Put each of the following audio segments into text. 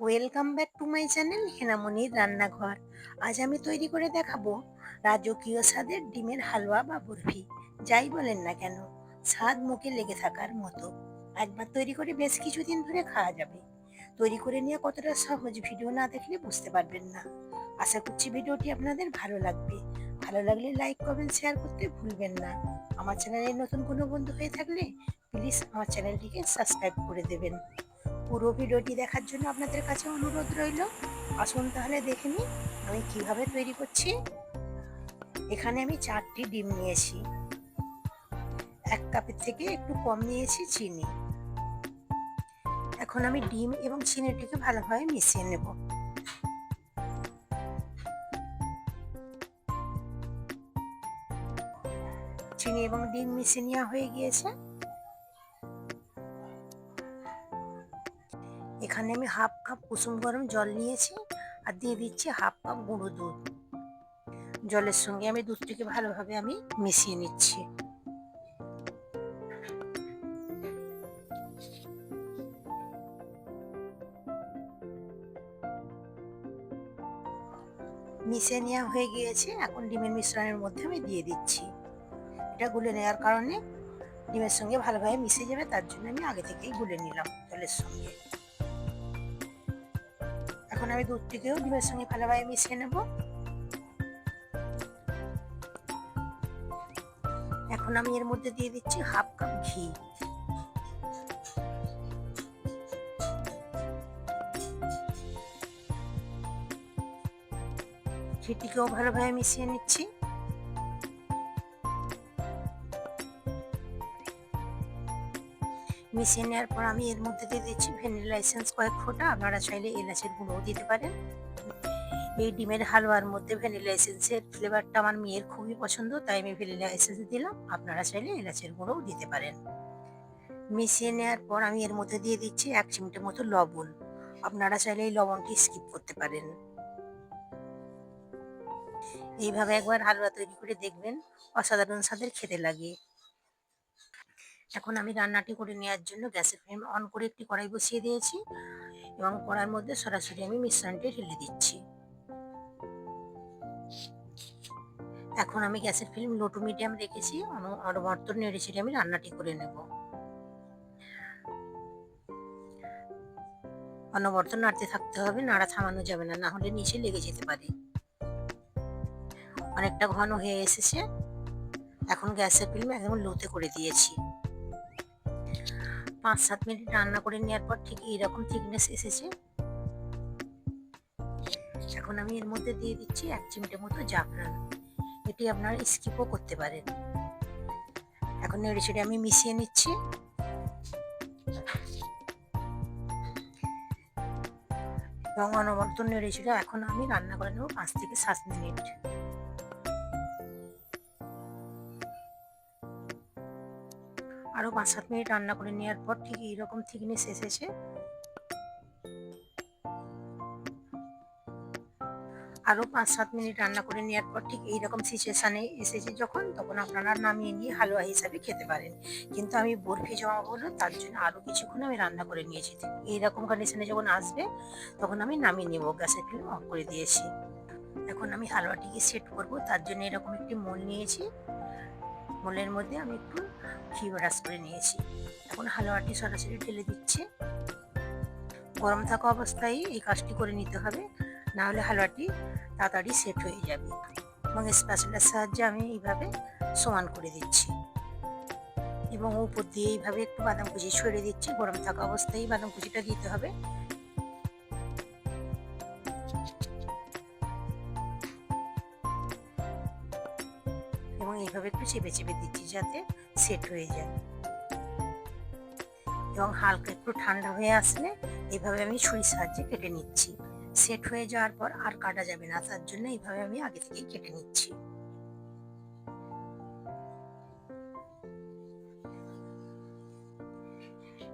Welcome back to my channel হেনামনির রান্নাঘর আজ আমি তৈরি করে দেখাবো রাজকীয় স্বাদের ডিমের হালুয়া বা বরফি। যাই বলেন না কেন, স্বাদ মুখে লেগে থাকার মতো। একবার তৈরি করে বেশ কিছুদিন ধরে খাওয়া যাবে। তৈরি করে নিয়ে কতটা সহজ ভিডিও না দেখলে বুঝতে পারবেন না। আশা করছি ভিডিওটি আপনাদের ভালো লাগবে। ভালো লাগলে লাইক, কমেন্ট, শেয়ার করতে ভুলবেন না। আমার চ্যানেলে নতুন কোনো বন্ধু হয়ে থাকলে, প্লিজ আমার চ্যানেলটিকে সাবস্ক্রাইব করে দেবেন। পুরো ভিডিওটি দেখার জন্য আপনাদের কাছে অনুরোধ রইল। আসুন তাহলে দেখে নিই আমি কীভাবে তৈরি করছি। এখানে আমি চারটি ডিম নিয়েছি। এক কাপের থেকে একটু কম নিয়েছি চিনি। এখন আমি ডিম এবং চিনিটিকে ভালোভাবে মিশিয়ে নেব। চিনি এবং ডিম মিশিয়ে নেওয়া হয়ে গিয়েছে। এখানে আমি হাফ কাপ কুসুম গরম জল নিয়েছি আর দিয়ে দিচ্ছি হাফ কাপ গুঁড়ো দুধ। জলের সঙ্গে আমি দুধটিকে ভালোভাবে আমি মিশিয়ে নিচ্ছি। মিশে নেওয়া হয়ে গিয়েছে, এখন ডিমের মিশ্রণের মধ্যে আমি দিয়ে দিচ্ছি। এটা গুলে নেওয়ার কারণে ডিমের সঙ্গে ভালোভাবে মিশে যাবে, তার জন্য আমি আগে থেকেই গুলে নিলাম জলের সঙ্গে। এখন আমি দুধটিকেও ডিমের সঙ্গে ভালোভাবে মিশিয়ে নেব। এখন আমি এর মধ্যে দিয়ে দিচ্ছি হাফ কাপ ঘি। ঘিটিকেও ভালোভাবে মিশিয়ে নিচ্ছি। মিশিয়ে নেওয়ার পর আমি এর মধ্যে দিয়ে দিচ্ছি ভ্যানিলা এসেন্স কয়েক ফোঁটা। আপনারা চাইলে এলাচের গুঁড়োও দিতে পারেন। এই ডিমের হালুয়ার মধ্যে ভ্যানিলা এসেন্সের ফ্লেভারটা আমার মেয়ের খুবই পছন্দ, তাই আমি ভ্যানিলা এসেন্স দিলাম। আপনারা চাইলে এলাচের গুঁড়োও দিতে পারেন। মিশিয়ে নেওয়ার পর আমি এর মধ্যে দিয়ে দিচ্ছি এক চিমটে মতো লবণ। আপনারা চাইলে এই লবণটি স্কিপ করতে পারেন। এইভাবে একবার হালুয়া তৈরি করে দেখবেন, অসাধারণ স্বাদের খেতে লাগে। এখন আমি রান্নাটি করে নেওয়ার জন্য গ্যাসের ফ্লেম অন করে একটি কড়াই বসিয়ে দিয়েছি এবং কড়াইয়ের মধ্যে সরাসরি আমি মিশ্রণটি ঢেলে দিচ্ছি। এখন আমি গ্যাসের ফ্লেম লো টু মিডিয়াম রেখেছি অনবর্ত নেড়ে ছেড়ে আমি রান্নাটি করে নেব। অনবর্ত নাড়তে থাকতে হবে, নাড়া থামানো যাবে না না হলে নিচে লেগে যেতে পারে। অনেকটা ঘন হয়ে এসেছে। এখন গ্যাসের ফ্লেম একদম লোতে করে দিয়েছি। পাঁচ সাত মিনিট রান্না করে নেওয়ার পর ঠিক এইরকম থিকনেস এসেছে। এখন আমি এর মধ্যে দিয়ে দিচ্ছি এক চিমটে মতো জাফরান। এটি আপনারা স্কিপও করতে পারেন। এখন নেড়ে ছেড়ে আমি মিশিয়ে নিচ্ছি। এবং অনবর্ত নেড়ে ছেড়ে এখন আমি রান্না করে নেব পাঁচ থেকে সাত মিনিট। আরও পাঁচ, সাত মিনিট রান্না করে নেওয়ার পর ঠিক এইরকম থিকনেস এসেছে। আরও পাঁচ, সাত মিনিট রান্না করে নেওয়ার পর ঠিক এইরকম সিচুয়েশানে এসেছে যখন, তখন আপনারা নামিয়ে নিয়ে হালুয়া হিসাবে খেতে পারেন। কিন্তু আমি বরফি জমা বলো তার জন্য আরও কিছুক্ষণ আমি রান্না করে নিয়েছি। এইরকম কন্ডিশনে যখন আসবে, তখন আমি নামিয়ে নেব, গ্যাসের ফ্লেম অফ করে দিয়েছি। এখন আমি হালুয়াটিকে সেট করব, তার জন্য এরকম একটি মোল নিয়েছি। মোলের মধ্যে আমি একটু ঘি ব্রাশ করে নিয়েছি। এখন হালুয়াটি সরাসরি ঢেলে দিচ্ছে। গরম থাকা অবস্থায় এই কাজটি করে নিতে হবে, না হলে হালুয়াটি তাড়াতাড়ি সেট হয়ে যাবে। এবং স্প্যাচুলার সাহায্যে আমি এইভাবে সমান করে দিচ্ছি। এবং উপর দিয়ে এইভাবে একটু বাদাম কুচি ছড়িয়ে দিচ্ছি। গরম থাকা অবস্থায় বাদাম কুচিটা দিতে হবে। এইভাবে একটু চেপে চেপে দিচ্ছি যাতে সেট হয়ে যায়। এবং হালকা একটু ঠান্ডা হয়ে আসলে এইভাবে আমি ছুরির সাহায্যে কেটে নিচ্ছি। সেট হয়ে যাওয়ার পর আর কাটা যাবে না, তার জন্য এইভাবে আমি আগে থেকে কেটে নিচ্ছি।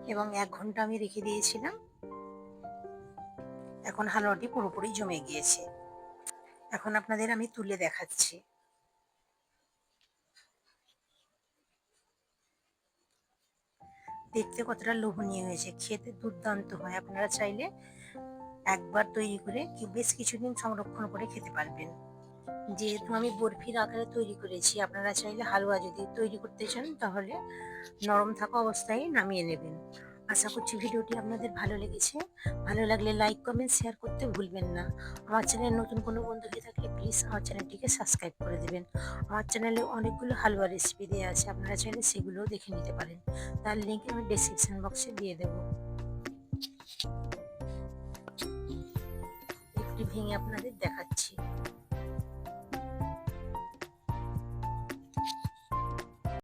এবং এক ঘণ্টা আমি রেখে দিয়েছিলাম। এখন হালুয়াটি পুরোপুরি জমে গিয়েছে। এখন আপনাদের আমি তুলে দেখাচ্ছি। দেখতে কতটা লোভনীয় হয়েছে, খেতে দুর্দান্ত হয়। আপনারা চাইলে একবার তৈরি করে কি বেশ কিছুদিন সংরক্ষণ করে খেতে পারবেন। যেহেতু আমি বরফির আকারে তৈরি করেছি, আপনারা চাইলে হালুয়া যদি তৈরি করতে চান, তাহলে নরম থাকা অবস্থায় নামিয়ে নেবেন। আশা করছি ভিডিওটি আপনাদের ভালো লেগেছে। ভালো লাগলে লাইক কমেন্ট শেয়ার করতে ভুলবেন না। আমার চ্যানেলে নতুন কোনো বন্ধু হয়ে থাকলে প্লিজ আমার চ্যানেলটিকে সাবস্ক্রাইব করে দেবেন। আমার চ্যানেলে অনেকগুলো হালুয়া রেসিপি দেওয়া আছে, আপনারা চাইলে সেগুলোও দেখে নিতে পারেন। তার লিঙ্ক আমি ডেসক্রিপশন বক্সে দিয়ে দেবো। একটু ভেঙে আপনাদের দেখাচ্ছি।